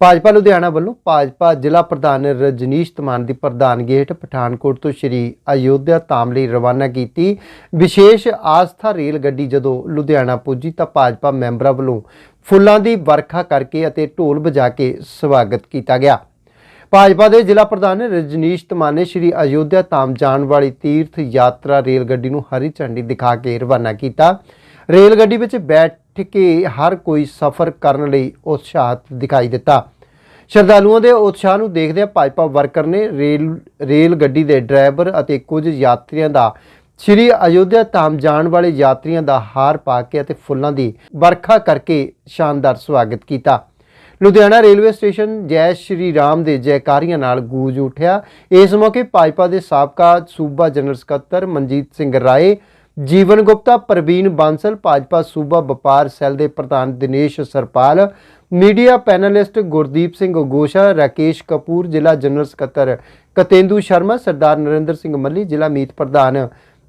ਭਾਜਪਾ ਲੁਧਿਆਣਾ ਵੱਲੋਂ ਭਾਜਪਾ ਜ਼ਿਲ੍ਹਾ ਪ੍ਰਧਾਨ ਰਜਨੀਸ਼ ਤਮਾਨ ਦੀ ਪ੍ਰਧਾਨਗੀ ਹੇਠ ਪਠਾਨਕੋਟ ਤੋਂ ਸ਼੍ਰੀ ਅਯੋਧਿਆ ਧਾਮ ਲਈ ਰਵਾਨਾ ਕੀਤੀ। ਵਿਸ਼ੇਸ਼ ਆਸਥਾ ਰੇਲ ਗੱਡੀ ਜਦੋਂ ਲੁਧਿਆਣਾ ਪੁੱਜੀ ਤਾਂ ਭਾਜਪਾ ਮੈਂਬਰਾਂ ਵੱਲੋਂ ਫੁੱਲਾਂ ਦੀ ਵਰਖਾ ਕਰਕੇ ਅਤੇ ਢੋਲ ਵਜਾ ਕੇ ਸਵਾਗਤ ਕੀਤਾ ਗਿਆ। ਭਾਜਪਾ ਦੇ ਜ਼ਿਲ੍ਹਾ ਪ੍ਰਧਾਨ ਰਜਨੀਸ਼ ਤਮਾਨ ਨੇ ਸ਼੍ਰੀ ਅਯੋਧਿਆ ਧਾਮ ਜਾਣ ਵਾਲੀ ਤੀਰਥ ਯਾਤਰਾ ਰੇਲ ਗੱਡੀ ਨੂੰ ਹਰੀ ਝੰਡੀ ਦਿਖਾ ਕੇ ਰਵਾਨਾ ਕੀਤਾ। ਰੇਲ ਗੱਡੀ ਵਿੱਚ ਬੈਠ ਕੇ ਹਰ ਕੋਈ ਸਫ਼ਰ ਕਰਨ ਲਈ ਉਤਸ਼ਾਹਤ ਦਿਖਾਈ ਦਿੱਤਾ। ਸ਼ਰਧਾਲੂਆਂ ਦੇ ਉਤਸ਼ਾਹ ਨੂੰ ਦੇਖਦਿਆਂ ਭਾਜਪਾ ਵਰਕਰ ਨੇ ਰੇਲ ਰੇਲ ਗੱਡੀ ਦੇ ਡਰਾਈਵਰ ਅਤੇ ਕੁਝ ਯਾਤਰੀਆਂ ਦਾ ਸ਼੍ਰੀ ਅਯੋਧਿਆ ਧਾਮ ਜਾਣ ਵਾਲੇ ਯਾਤਰੀਆਂ ਦਾ ਹਾਰ ਪਾ ਕੇ ਅਤੇ ਫੁੱਲਾਂ ਦੀ ਵਰਖਾ ਕਰਕੇ ਸ਼ਾਨਦਾਰ ਸਵਾਗਤ ਕੀਤਾ। ਲੁਧਿਆਣਾ ਰੇਲਵੇ ਸਟੇਸ਼ਨ ਜੈ ਸ਼੍ਰੀ ਰਾਮ ਦੇ ਜੈਕਾਰੀਆਂ ਨਾਲ ਗੂੰਜ ਉਠਿਆ। ਇਸ ਮੌਕੇ ਭਾਜਪਾ ਦੇ ਸਾਬਕਾ ਸੂਬਾ ਜਨਰਲ ਸਕੱਤਰ ਮਨਜੀਤ ਸਿੰਘ ਰਾਏ ਜੀਵਨ ਗੁਪਤਾ, ਪ੍ਰਵੀਨ ਬਾਂਸਲ, ਭਾਜਪਾ ਸੂਬਾ ਵਪਾਰ ਸੈੱਲ ਦੇ ਪ੍ਰਧਾਨ ਦਿਨੇਸ਼ ਸਰਪਾਲ, ਮੀਡੀਆ ਪੈਨਲਿਸਟ ਗੁਰਦੀਪ ਸਿੰਘ ਗੋਸ਼ਾ ਰਾਕੇਸ਼ ਕਪੂਰ, ਜ਼ਿਲ੍ਹਾ ਜਨਰਲ ਸਕੱਤਰ ਕਤੇਂਦੂ ਸ਼ਰਮਾ, ਸਰਦਾਰ ਨਰਿੰਦਰ ਸਿੰਘ ਮੱਲੀ, ਜ਼ਿਲ੍ਹਾ ਮੀਤ ਪ੍ਰਧਾਨ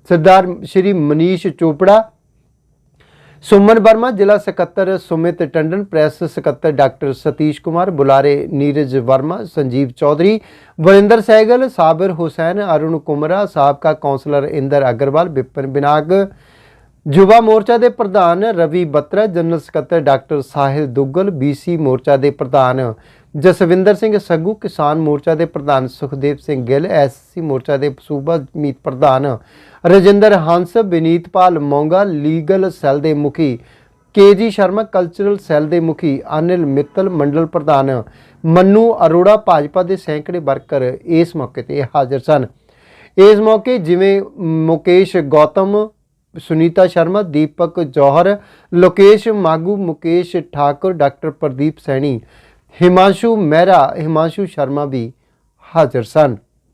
ਸਰਦਾਰ ਸ਼੍ਰੀ ਮਨੀਸ਼ ਚੋਪੜਾ ਸੁਮਨ ਵਰਮਾ, ਜ਼ਿਲ੍ਹਾ ਸਕੱਤਰ ਸੁਮਿਤ ਟੰਡਨ, ਪ੍ਰੈਸ ਸਕੱਤਰ ਡਾਕਟਰ ਸਤੀਸ਼ ਕੁਮਾਰ, ਬੁਲਾਰੇ ਨੀਰਜ ਵਰਮਾ, ਸੰਜੀਵ ਚੌਧਰੀ, ਵਰਿੰਦਰ ਸਹਿਗਲ ਸਾਬਰ ਹੁਸੈਨ, ਅਰੁਣ ਕੁਮਰਾ, ਸਾਬਕਾ ਕੌਂਸਲਰ ਇੰਦਰ ਅਗਰਵਾਲ, ਬਿਪਨ ਬਿਨਾਗ ਯੁਵਾ ਮੋਰਚਾ ਦੇ ਪ੍ਰਧਾਨ ਰਵੀ ਬੱਤਰਾ, ਜਨਰਲ ਸਕੱਤਰ ਡਾਕਟਰ ਸਾਹਿਲ ਦੁੱਗਲ ਬੀਸੀ ਮੋਰਚਾ ਦੇ ਪ੍ਰਧਾਨ ਜਸਵਿੰਦਰ ਸਿੰਘ ਸੱਗੂ, ਕਿਸਾਨ ਮੋਰਚਾ ਦੇ ਪ੍ਰਧਾਨ ਸੁਖਦੇਵ ਸਿੰਘ ਗਿੱਲ ਐਸਸੀ ਮੋਰਚਾ ਦੇ ਸੂਬਾ ਮੀਤ ਪ੍ਰਧਾਨ ਰਜਿੰਦਰ ਹੰਸ ਬਨੀਤਪਾਲ ਮੋਂਗਾ, ਲੀਗਲ ਸੈੱਲ ਦੇ ਮੁਖੀ ਕੇਜੀ ਸ਼ਰਮਾ, ਕਲਚਰਲ ਸੈੱਲ ਦੇ ਮੁਖੀ ਅਨਿਲ ਮਿੱਤਲ, ਮੰਡਲ ਪ੍ਰਧਾਨ ਮੰਨੂ ਅਰੋੜਾ, ਭਾਜਪਾ ਦੇ ਸੈਂਕੜੇ ਵਰਕਰ ਇਸ ਮੌਕੇ ਤੇ ਹਾਜ਼ਰ ਸਨ। ਇਸ ਮੌਕੇ ਜਿਵੇਂ ਮੁਕੇਸ਼ ਗੌਤਮ ਸੁਨੀਤਾ ਸ਼ਰਮਾ, ਦੀਪਕ ਜੋਹਰ, ਲੋਕੇਸ਼ ਮਾਗੂ, ਮੁਕੇਸ਼ ਠਾਕੁਰ, ਡਾਕਟਰ ਪ੍ਰਦੀਪ ਸੈਣੀ, ਹਿਮਾਂਸ਼ੂ ਮਹਿਰਾ, ਹਿਮਾਂਸ਼ੂ ਸ਼ਰਮਾ ਵੀ ਹਾਜ਼ਰ ਸਨ।